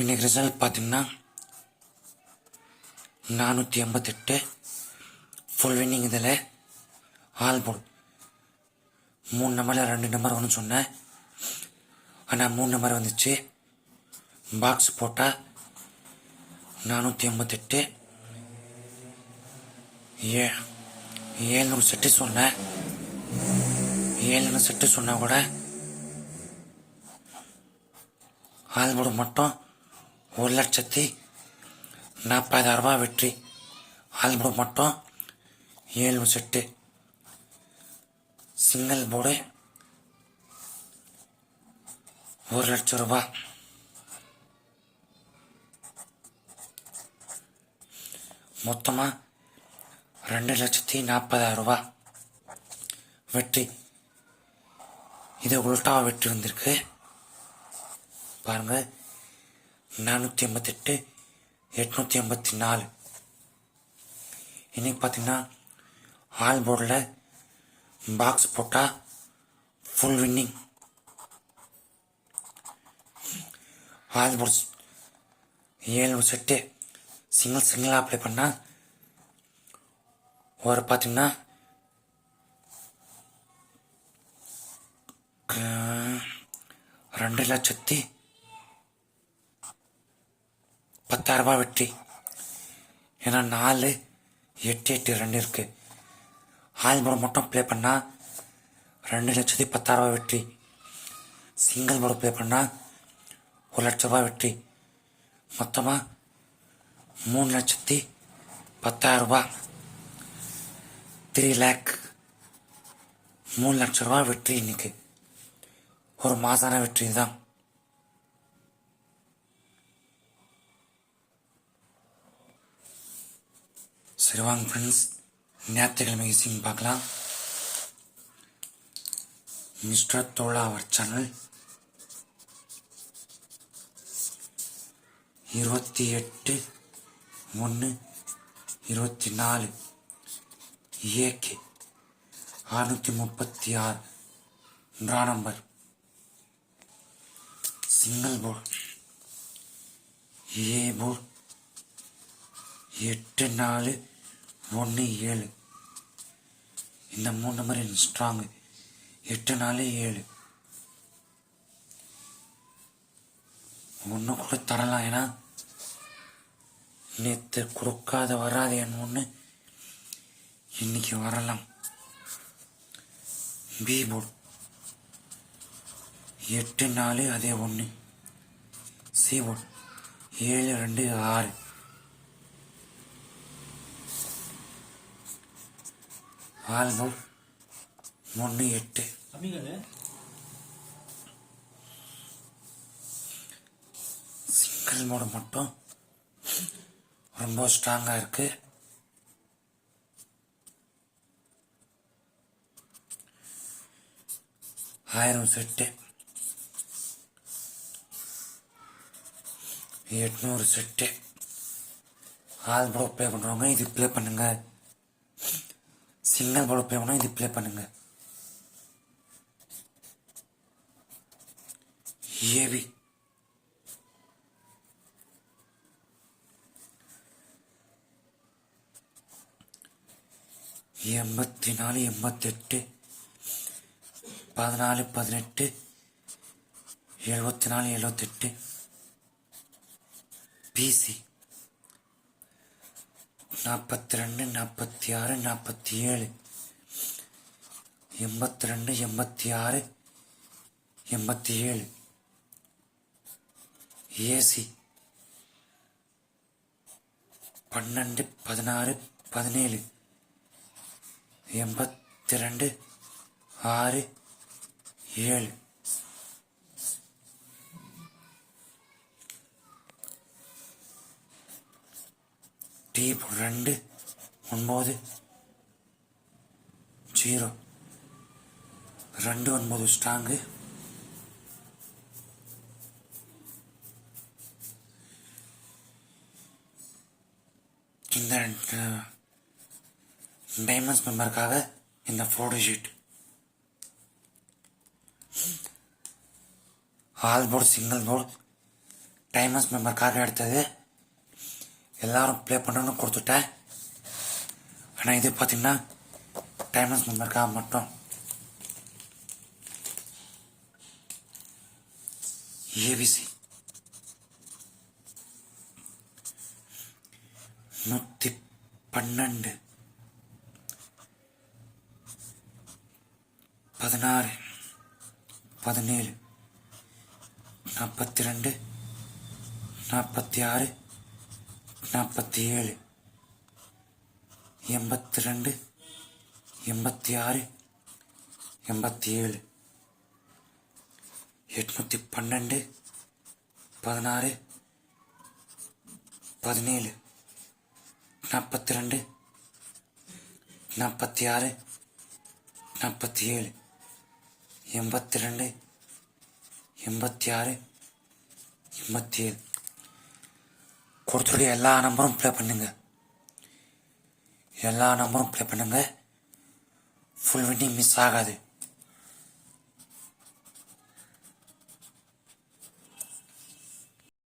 இன்னைக்கு ரிசல்ட் பார்த்தீங்கன்னா நானூற்றி எண்பத்தெட்டு. ஃபுல் வின்னிங் இதில். ஆல் போல் மூணு நம்பரில் ரெண்டு நம்பர் ஒன்று சொன்னேன். ஆனால் மூணு நம்பர் வந்துச்சு. பாக்ஸ் போட்டால் நானூற்றி எண்பத்தெட்டு. ஏ ஏழ்நூறு செட்டு சொன்னேன். ஏழ்நூறு செட்டு சொன்னால் கூட ஆல்போர்டு மட்டும் ஒரு லட்சத்தி நாற்பதாயிரம் ரூபாய் வெற்றி ஆல்பம் மட்டும் ஏழு செட்டு. சிங்கிள் போர்டு ஒரு லட்சம் ரூபாய் மொத்தமாக ரெண்டு லட்சத்தி நாற்பதாயிரம் ரூபாய் வெற்றி. இது உல்டா வெற்றி வந்திருக்கு. பாருங்கள் நானூற்றி எண்பத்தெட்டு எட்நூற்றி எண்பத்தி நாலு. இன்னைக்கு பார்த்தீங்கன்னா ஆல் போர்டில் பாக்ஸ் போட்டால் ஃபுல் வின்னிங் ஆல் போர்ட்ஸ் ஏழு செட்டு சிங்கிள் சிங்கிளாக அப்ளை பண்ணால் ஒரு பார்த்தீங்கன்னா ரெண்டு லட்சத்தி பத்தாயிரம் ரூபாய் வெற்றி ஏன்னா நாலு எட்டு எட்டு ரெண்டு இருக்கு. ஆள் முறை மட்டும் ப்ளே பண்ணால் ரெண்டு லட்சத்தி பத்தாயிரம் ரூபாய் வெற்றி சிங்கிள் முறை ப்ளே பண்ணால் ஒரு லட்ச ரூபாய் வெற்றி மொத்தமாக மூணு லட்சத்தி பத்தாயிரம் ரூபாய். த்ரீ லேக் மூணு லட்ச ரூபா வெற்றி இன்னைக்கு. ஒரு மாதான வெற்றி தான். சரி வாங்க ஃப்ரெண்ட்ஸ் ஞாயிற்றுக்கிழமை சிங் பார்க்கலாம். மிஸ்டர் தோழா அவர் சேனல் இருபத்தி எட்டு ஒன்று இருபத்தி நாலு ஏகே அறுநூற்றி முப்பத்தி ஆறு ரா நம்பர் சிங்கிள் போர்ட் ஏ போர் எட்டு நாலு ஒன்று ஏழு. இந்த மூணு நம்பர் எனக்கு ஸ்ட்ராங்கு எட்டு நாலு ஏழு. ஒன்று கூட தரலாம் ஏன்னா நேற்று கொடுக்காத வராது என் ஒன்று. இன்னைக்கு வரலாம். பி போர்டு எட்டு நாலு அதே ஒன்று. சி போர்டு ஏழு ரெண்டு ஆறு. ஆல் போர்டு ஒன்று எட்டு. சிங்கிள் மோடு மட்டும். ரொம்ப ஸ்ட்ராங்காக இருக்கு. ஆயிரம் செட்டு. எட்நூறு செட்டு. ஆல் போர்டு ப்ளே பண்ணுறவங்க இது ப்ளே பண்ணுங்க. சிக்னல் போர்டு ப்ளே இது ப்ளே பண்ணுங்க. ஏவி எண்பத்தி நாலு எண்பத்தெட்டு. பதினாலு பதினெட்டு. எழுபத்தி நாலு எழுபத்தெட்டு பிசி நாற்பத்தி ரெண்டு நாற்பத்தி ஆறு நாற்பத்தி ஏழு எண்பத்தி ரெண்டு எண்பத்தி ஆறு எண்பத்தி ஏழு ஏசி பன்னெண்டு பதினாறு பதினேழு. எண்பத்தி ரெண்டு ஆறு ஏழு. டி ரெண்டு ஒன்பது ஜீரோ ரெண்டு ஒன்பது ஸ்ட்ராங்கு இந்த டைமண்ட்ஸ் மெம்பருக்காக இந்த photo shoot all board single board diamonds மெம்பருக்காக எடுத்தது எல்லாரும் ப்ளே பண்ணணும்னு கொடுத்துட்டேன் ஆனால் இது பார்த்தீங்கன்னா டைமஸ் மெம்பருக்காக மட்டும். ஏபிசி நூற்றி பன்னெண்டு. பதினாறு. பதினேழு. நாற்பத்தி ரெண்டு. நாற்பத்தி ஆறு. நாற்பத்தி ஏழு எண்பத்தி ரெண்டு எண்பத்தி ஆறு எண்பத்தி ஏழு எட்நூற்றி பன்னெண்டு பதினாறு பதினேழு நாற்பத்தி ரெண்டு நாற்பத்தி ஆறு நாற்பத்தி ஏழு எண்பத்தி ரெண்டு எண்பத்தி ஆறு எண்பத்தி ஏழு கொடுத்துருக்க எல்லா நம்பரும் ப்ளே பண்ணுங்க. எல்லா நம்பரும் ப்ளே பண்ணுங்க. ஃபுல் வின்னிங் மிஸ் ஆகாது.